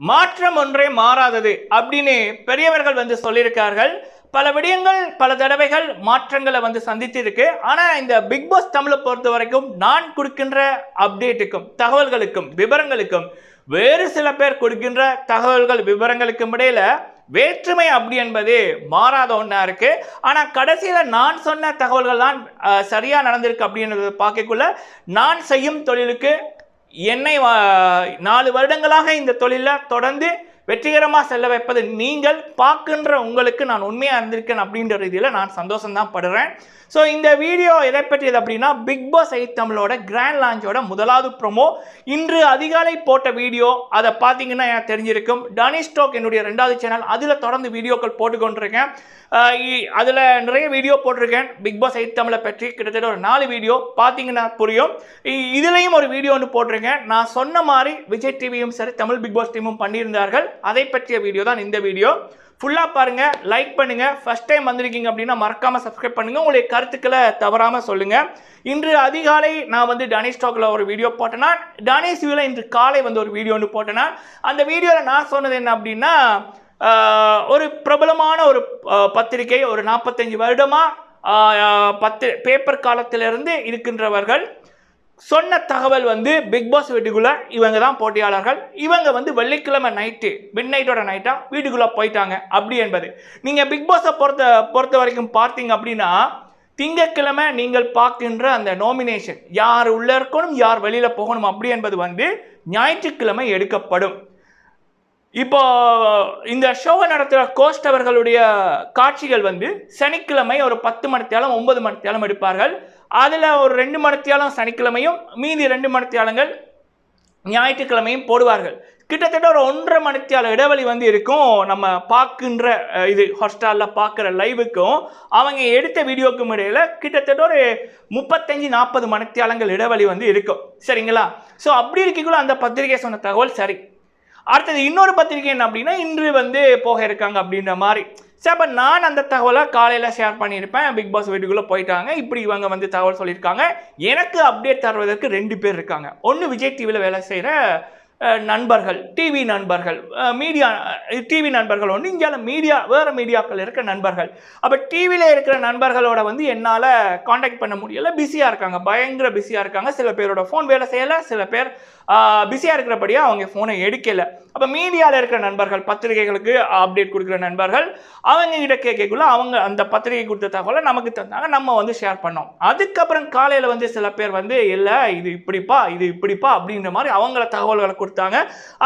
மாற்றம் ஒன்றே மாறாதது அப்படின்னு பெரியவர்கள் வந்து சொல்லியிருக்கார்கள். பல விடயங்கள் பல தடவைகள் மாற்றங்களை வந்து சந்தித்து ஆனால் இந்த பிக் பாஸ் தமிழை பொறுத்த வரைக்கும் நான் கொடுக்கின்ற அப்டேட்டுக்கும் தகவல்களுக்கும் விவரங்களுக்கும் வேறு சில பேர் கொடுக்கின்ற தகவல்கள் விவரங்களுக்கும் இடையில வேற்றுமை அப்படி என்பது மாறாத ஒன்றா இருக்கு. ஆனால் கடைசியில் நான் சொன்ன தகவல்கள் தான் சரியாக நடந்திருக்கு அப்படின்றத பார்க்கக்குள்ள நான் செய்யும் தொழிலுக்கு என்னை வா- நாலு வருடங்களாக இந்த தொழிலில் தொடர்ந்து வெற்றிகரமாக செல்ல வைப்பது நீங்கள் பார்க்கின்ற உங்களுக்கு நான் உண்மையாக இருந்திருக்கேன் அப்படின்ற ரீதியில் நான் சந்தோஷம் தான் படுறேன். ஸோ இந்த வீடியோ எதை பற்றியது அப்படின்னா பிக் பாஸ் ஐ தமிழோட கிராண்ட் லான்ச்சோட முதலாவது ப்ரொமோ இன்று அதிகாலை போட்ட வீடியோ அதை பார்த்தீங்கன்னா எனக்கு தெரிஞ்சிருக்கும். டனி ஸ்டோக் என்னுடைய ரெண்டாவது சேனல் அதில் தொடர்ந்து வீடியோக்கள் போட்டுக்கொண்டிருக்கேன். அதில் நிறைய வீடியோ போட்டிருக்கேன். பிக் பாஸ் ஐ தமிழை பற்றி கிட்டத்தட்ட ஒரு நாலு வீடியோ பார்த்தீங்கன்னா புரியும். இதுலேயும் ஒரு வீடியோ ஒன்று போட்டிருக்கேன். நான் சொன்ன மாதிரி விஜய் டிவியும் சரி தமிழ் பிக் பாஸ் டீமும் பண்ணியிருந்தார்கள். அதை பற்றிய வீடியோ தான் இந்த வீடியோ ஃபுல்லாக பாருங்கள் லைக் பண்ணுங்கள் ஃபஸ்ட் டைம் வந்திருக்கீங்க அப்படின்னா மறக்காமல் சப்ஸ்கிரைப் பண்ணுங்கள் உங்களுடைய கருத்துக்களை தவறாமல் சொல்லுங்கள் இன்று அதிகாலை நான் வந்து டனிஷ் ஸ்டாக்கில் ஒரு வீடியோ போட்டேன்னா டனிஷ் வியூவில் இன்று காலை வந்து ஒரு வீடியோ ஒன்று போட்டேன்னா அந்த வீடியோவில் நான் சொன்னது என்ன அப்படின்னா ஒரு பிரபலமான ஒரு ஆஹ், பத்திரிகை ஒரு நாற்பத்தஞ்சு வருடமாக பத்து பேப்பர் காலத்திலிருந்து இருக்கின்றவர்கள். சொன்ன தகவல் வந்து பிக் பாஸ் வீட்டுக்குள்ள இவங்க தான் போட்டியாளர்கள். இவங்க வந்து வெள்ளிக்கிழமை நைட்டு மிட் நைட்டோட நைட்டாக வீட்டுக்குள்ளே போயிட்டாங்க. அப்படி என்பது. நீங்கள் பிக் பாஸை பொறுத்த பொறுத்த வரைக்கும் பார்த்தீங்க அப்படின்னா திங்கட்கிழமை நீங்கள் பார்க்கின்ற அந்த நோமினேஷன் யார் உள்ளே இருக்கணும் யார் வெளியில் போகணும் அப்படி என்பது வந்து ஞாயிற்றுக்கிழமை எடுக்கப்படும். இப்போ இந்த ஷோவை நடத்துகிற கோஸ்ட் அவர்களுடைய காட்சிகள் வந்து சனிக்கிழமை ஒரு பத்து மணித்தேலம் ஒன்பது மணித்தேலம் எடுப்பார்கள். அதில் ஒரு ரெண்டு மணித்தியாலம் சனிக்கிழமையும் மீதி ரெண்டு மணித்தியாலங்கள் ஞாயிற்றுக்கிழமையும் போடுவார்கள். கிட்டத்தட்ட ஒரு ஒன்றரை மணித்தியால இடைவெளி வந்து இருக்கும் நம்ம பார்க்கின்ற இது ஹாட்ஸ்டாரில் பார்க்குற லைவுக்கும். அவங்க எடுத்த வீடியோக்கும் இடையில் கிட்டத்தட்ட ஒரு முப்பத்தஞ்சு நாற்பது மணித்தியாலங்கள் இடைவெளி வந்து இருக்கும். சரிங்களா? ஸோ அப்படி இருக்கக்குள்ள அந்த பத்திரிகை சொன்ன தகவல் சரி. அடுத்தது இன்னொரு பத்திரிகை என்ன அப்படின்னா இன்று வந்து போக இருக்காங்க அப்படின்ற மாதிரி. சரி அப்போ நான் அந்த தகவலை காலையில் ஷேர் பண்ணியிருப்பேன். பிக் பாஸ் வீட்டுக்குள்ளே போயிட்டாங்க. இப்படி இவங்க வந்து தகவல் சொல்லியிருக்காங்க. எனக்கு அப்டேட் தருவதற்கு ரெண்டு பேர் இருக்காங்க. ஒன்று விஜய் டிவியில் வேலை செய்கிற நண்பர்கள் டிவி நண்பர்கள். மீடியா டிவி நண்பர்கள் ஒன்று இந்தியாவில் மீடியா வேறு மீடியாக்கள் இருக்கிற நண்பர்கள். அப்போ டிவியில் இருக்கிற நண்பர்களோட வந்து என்னால் காண்டாக்ட் பண்ண முடியல. பிஸியாக இருக்காங்க. பயங்கர பிஸியாக இருக்காங்க. சில பேரோட ஃபோன் வேலை செய்யலை. சில பேர் பிஸியாக இருக்கிறபடியாக அவங்க ஃபோனை எடுக்கலை. அப்போ மீடியாவில் இருக்கிற நண்பர்கள் பத்திரிகைகளுக்கு அப்டேட் கொடுக்குற நண்பர்கள் அவங்க கிட்ட கேட்கக்குள்ள அவங்க அந்த பத்திரிகை கொடுத்த தகவலை நமக்கு தந்தாங்க நம்ம வந்து ஷேர் பண்ணோம். அதுக்கப்புறம் காலையில் வந்து சில பேர் வந்து இல்லை இது இப்படிப்பா இது இப்படிப்பா அப்படின்ற மாதிரி அவங்கள தகவல்களை கொடுத்தாங்க.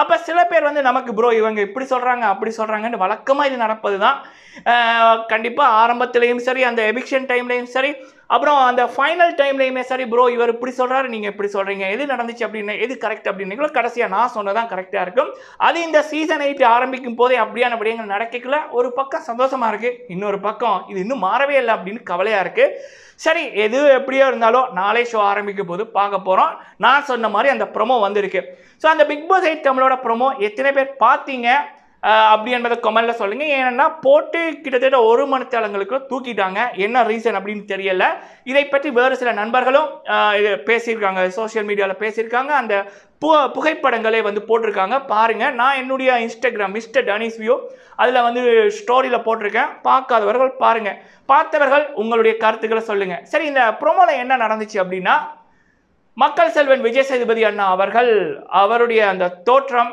அப்போ சில பேர் வந்து நமக்கு ப்ரோ இவங்க இப்படி சொல்கிறாங்க அப்படி சொல்கிறாங்கன்னு வழக்கமாக இது நடப்பது தான் கண்டிப்பாக ஆரம்பத்துலேயும் சரி அந்த எவிக்ஷன் டைம்லேயும் சரி அப்புறம் அந்த ஃபைனல் டைம்லையுமே சரி ப்ரோ இவர் இப்படி சொல்கிறாரு நீங்கள் இப்படி சொல்கிறீங்க எது நடந்துச்சு அப்படின்னு எது கரெக்ட் அப்படின்னீங்களோ கடைசியாக நான் சொன்னதான் கரெக்டாக இருக்கும். அது இந்த சீசன் எயிட் ஆரம்பிக்கும் போதே அப்படியான விடயங்கள் நடக்கல ஒரு பக்கம் சந்தோஷமாக இருக்குது இன்னொரு பக்கம் இது இன்னும் மாறவே இல்லை அப்படின்னு கவலையாக இருக்குது சரி எது எப்படியோ இருந்தாலும் நாளே ஷோ ஆரம்பிக்கும் போது பார்க்க போகிறோம் நான் சொன்ன மாதிரி அந்த ப்ரோமோ வந்திருக்கு. ஸோ அந்த பிக் பாஸ் எயிட் தமிழோட ப்ரோமோ எத்தனை பேர் பார்த்தீங்க? அப்படி என்பதை கமெண்ட்ல சொல்லுங்கள் ஏன்னா போட்டு கிட்டத்தட்ட ஒரு மணித்தேலங்களுக்கு தூக்கிட்டாங்க. என்ன ரீசன் அப்படின்னு தெரியல. இதை பற்றி வேறு சில நண்பர்களும் இது பேசியிருக்காங்க. சோஷியல் மீடியாவில் பேசியிருக்காங்க. அந்த பு புகைப்படங்களே வந்து போட்டிருக்காங்க. பாருங்கள் நான் என்னுடைய இன்ஸ்டாகிராம் மிஸ்டர் டனிஸ் வியூ அதில் வந்து ஸ்டோரியில் போட்டிருக்கேன். பார்க்காதவர்கள் பாருங்கள் பார்த்தவர்கள் உங்களுடைய கருத்துக்களை சொல்லுங்கள் சரி இந்த ப்ரோமோவில் என்ன நடந்துச்சு அப்படின்னா மக்கள் செல்வன் விஜய் சேதுபதி அண்ணா அவர்கள் அவருடைய அந்த தோற்றம்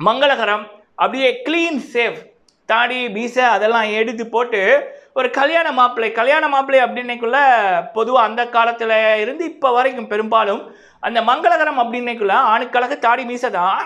மங்களகரம் அப்படியே க்ளீன் சேவ் தாடி பீசை அதெல்லாம் எடுத்து போட்டு ஒரு கல்யாண மாப்பிள்ளை கல்யாண மாப்பிள்ளை அப்படின்னைக்குள்ள பொதுவாக அந்த காலத்தில் இருந்து இப்போ வரைக்கும் பெரும்பாலும் அந்த மங்களகரம் அப்படின்னைக்குள்ள ஆணுக்கழக தாடி மீசை தான்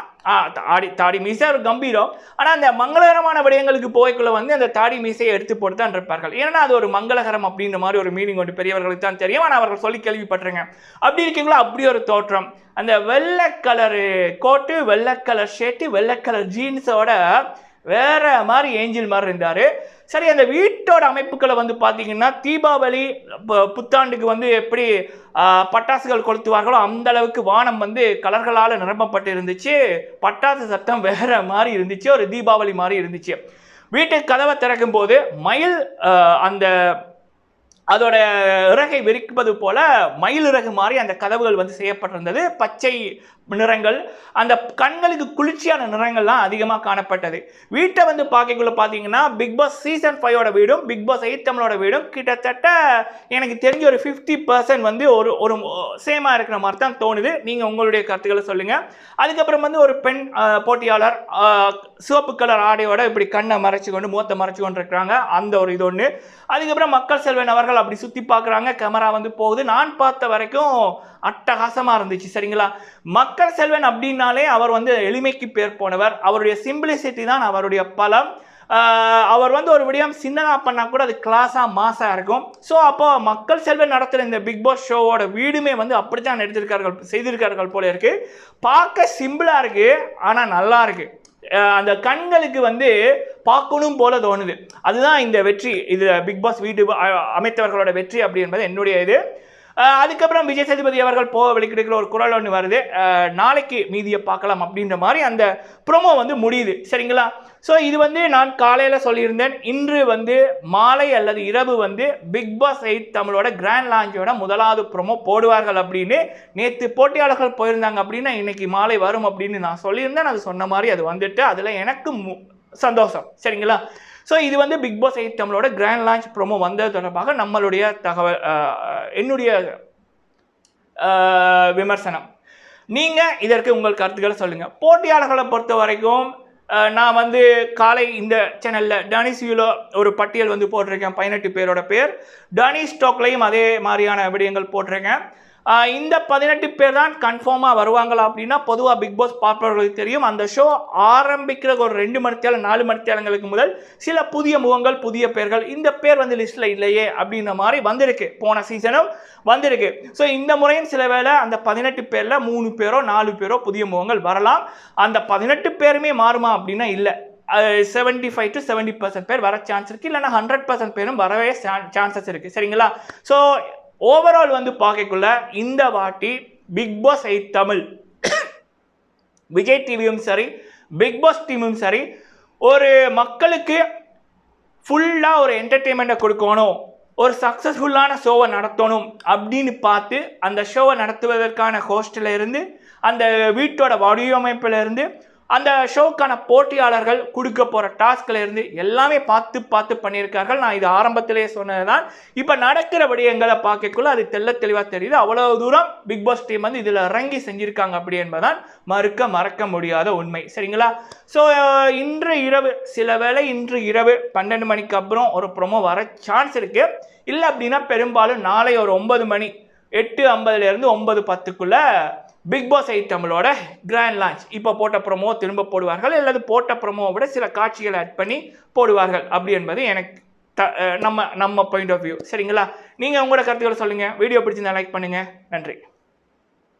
தாடி தாடி மீசை ஒரு கம்பீரம். ஆனால் அந்த மங்களகரமான விடயங்களுக்கு போய்க்குள்ள வந்து அந்த தாடி மீசையை எடுத்து போட்டு தான் இருப்பார்கள். ஏன்னா அது ஒரு மங்களகரம் அப்படின்ற மாதிரி ஒரு மீனிங் ஒன்று பெரியவர்களுக்கு தான் தெரியும். ஆனால் அவர்கள் சொல்லி கேள்விப்பட்டிருங்க. அப்படி இருக்கீங்களா? அப்படி ஒரு தோற்றம். அந்த வெள்ளை கலரு கோட்டு வெள்ளை கலர் ஷர்ட்டு வெள்ளை கலர் ஜீன்ஸோட வேற மாதிரி ஏஞ்சல் மாதிரி இருந்தார். சரி அந்த வீட்டோட அமைப்புகளை வந்து பார்த்தீங்கன்னா தீபாவளி ப- புத்தாண்டுக்கு வந்து எப்படி பட்டாசுகள் கொளுத்துவார்களோ அந்த அளவுக்கு வானம் வந்து கலர்களால் நிரம்பப்பட்டு இருந்துச்சு பட்டாசு சத்தம் வேற மாதிரி இருந்துச்சு ஒரு தீபாவளி மாதிரி இருந்துச்சு. வீட்டுக்கு கதவை திறக்கும் போது மயில் அந்த அதோட இறகை விரிப்பது போல மயில் இறகு மாதிரி அந்த கதவுகள் வந்து செய்யப்பட்டிருந்தது. பச்சை நிறங்கள் அந்த கண்களுக்கு குளிர்ச்சியான நிறங்கள்லாம் அதிகமாக காணப்பட்டது. வீட்டை வந்து பார்க்கக்குள்ள பார்த்தீங்கன்னா பிக் பாஸ் சீசன் ஃபைவோட வீடும் பிக் பாஸ் எயிட் தமிழோட வீடும் கிட்டத்தட்ட எனக்கு தெரிஞ்ச ஒரு ஃபிஃப்டி பர்சன்ட் வந்து ஒரு ஒரு சேமாக இருக்கிற மாதிரி தான் தோணுது. நீங்கள் உங்களுடைய கருத்துக்களை சொல்லுங்கள் அதுக்கப்புறம் வந்து ஒரு பெண் போட்டியாளர் சிவப்பு கலர் ஆடையோட இப்படி கண்ணை மறைச்சு கொண்டு முகத்தை மறைச்சு கொண்டு இருக்கிறாங்க அந்த ஒரு இது ஒன்று அதுக்கப்புறம் மக்கள் செல்வன் அவர்கள் அப்படி சுற்றி பார்க்குறாங்க கேமரா வந்து போகுது. நான் பார்த்த வரைக்கும் அட்டகாசமாக இருந்துச்சு சரிங்களா? மக்கள் செல்வன் அப்படின்னாலே அவர் வந்து எளிமைக்கு பேர் போனவர். அவருடைய சிம்பிளிசிட்டி தான் அவருடைய பலம். அவர் வந்து ஒரு விடியம் சின்னதாக பண்ணால் கூட அது கிளாஸாக மாசாக இருக்கும். ஸோ அப்போ மக்கள் செல்வன் நடத்துகிற இந்த பிக் பாஸ் ஷோவோட வீடுமே வந்து அப்படித்தான் எடுத்திருக்கார்கள் செய்திருக்கார்கள் போல இருக்குது பார்க்க சிம்பிளாக இருக்குது ஆனால் நல்லா இருக்குது அந்த கண்களுக்கு வந்து பார்க்கணும் போல தோணுது. அதுதான் இந்த வெற்றி. இது பிக் பாஸ் வீட்டு அமைத்தவர்களோட வெற்றி அப்படி என்பது என்னுடைய இது. அதுக்கப்புறம் விஜய் சேதுபதி அவர்கள் போக வெளிக்கிடுக்கிற ஒரு குரல் ஒன்று வருது. நாளைக்கு மீதியை பார்க்கலாம் அப்படின்ற மாதிரி அந்த ப்ரோமோ வந்து முடியுது. சரிங்களா? ஸோ இது வந்து நான் காலையில் சொல்லியிருந்தேன். இன்று வந்து மாலை அல்லது இரவு வந்து பிக் பாஸ் எயிட் தமிழோட கிராண்ட் லாஞ்சோட முதலாவது ப்ரோமோ போடுவார்கள் அப்படின்னு நேற்று போட்டியாளர்கள் போயிருந்தாங்க அப்படின்னா இன்னைக்கு மாலை வரும் அப்படின்னு நான் சொல்லியிருந்தேன். அது சொன்ன மாதிரி அது வந்துட்டு அதில் எனக்கு மு- சந்தோஷம். சரிங்களா? ஸோ இது வந்து பிக் பாஸ் எயிட் தமிழோட கிராண்ட் லான்ச் ப்ரோமோ வந்தது தொடர்பாக நம்மளுடைய தகவல் என்னுடைய விமர்சனம். நீங்கள் இதற்கு உங்கள் கருத்துக்களை சொல்லுங்கள் போட்டியாளர்களை பொறுத்த வரைக்கும் நான் வந்து காலை இந்த சேனலில் டானிஸ்வியூல ஒரு பட்டியல் வந்து போட்டிருக்கேன் பதினெட்டு பேரோட பேர். டானி ஸ்டாக்லையும் அதே மாதிரியான விடயங்கள் போட்டிருக்கேன். இந்த பதினெட்டு பேர் தான் கன்ஃபார்மாக வருவாங்களா அப்படின்னா பொதுவாக பிக் பாஸ் பார்ப்பவர்களுக்கு தெரியும். அந்த ஷோ ஆரம்பிக்கிற ஒரு ரெண்டு மணித்தேலம் நாலு மணித்தேலங்களுக்கு முதல் சில புதிய முகங்கள் புதிய பேர்கள் இந்த பேர் வந்து லிஸ்ட்டில் இல்லையே அப்படின்ற மாதிரி வந்திருக்கு. போன சீசனும் வந்திருக்கு. ஸோ இந்த முறையும் சில வேளை அந்த பதினெட்டு பேரில் மூணு பேரோ நாலு பேரோ புதிய முகங்கள் வரலாம். அந்த பதினெட்டு பேருமே மாறுமா அப்படின்னா இல்லை. Seventy five to seventy percent பேர் வர சான்ஸ் இருக்குது இல்லைன்னா ஹண்ட்ரட் பர்சன்ட் பேரும் வரவே சான்சஸ் இருக்குது சரிங்களா? ஸோ ஓவரால் வந்து பார்க்கக்குள்ள இந்த வாட்டி Big Boss eight Tamil Vijay டிவியும் சரி பிக் பாஸ் டீமும் சரி ஒரு மக்களுக்கு ஃபுல்லாக ஒரு என்டர்டெயின்மெண்ட்டை கொடுக்கணும் ஒரு சக்ஸஸ்ஃபுல்லான ஷோவை நடத்தணும் அப்படின்னு பார்த்து அந்த ஷோவை நடத்துவதற்கான ஹோஸ்டில் இருந்து அந்த வீட்டோட வடிவமைப்பில் இருந்து அந்த ஷோக்கான போட்டியாளர்கள் கொடுக்க போகிற டாஸ்கில் இருந்து எல்லாமே பார்த்து பார்த்து பண்ணியிருக்கார்கள். நான் இது ஆரம்பத்திலேயே சொன்னது தான் இப்போ நடக்கிற விடயங்களை பார்க்கக்குள்ள அது தெள்ள தெளிவாக தெரியுது. அவ்வளோ தூரம் பிக் பாஸ் டீம் வந்து இதில் இறங்கி செஞ்சுருக்காங்க அப்படி என்பதுதான் மறுக்க மறக்க முடியாத உண்மை. சரிங்களா? ஸோ இன்று இரவு சில வேளை இன்று இரவு பன்னெண்டு மணிக்கு அப்புறம் ஒரு ப்ரோமோ வர சான்ஸ் இருக்குது இல்லை அப்படின்னா பெரும்பாலும் நாளை ஒரு ஒன்பது மணி எட்டு ஐம்பதுலேருந்து ஒன்பது பத்துக்குள்ளே பிக் பாஸ் எயிட் தமிழோட கிராண்ட் லான்ச் இப்போ போட்ட ப்ரோமோ திரும்ப போடுவார்கள் அல்லது போட்ட ப்ரொமோவை விட சில காட்சிகளை ஆட் பண்ணி போடுவார்கள் அப்படி என்பது எனக்கு த நம்ம நம்ம பாயிண்ட் ஆஃப் வியூ சரிங்களா? நீங்கள் உங்களோட கருத்துக்களை சொல்லுங்கள் வீடியோ பிடிச்சிருந்தா லைக் பண்ணுங்கள் நன்றி.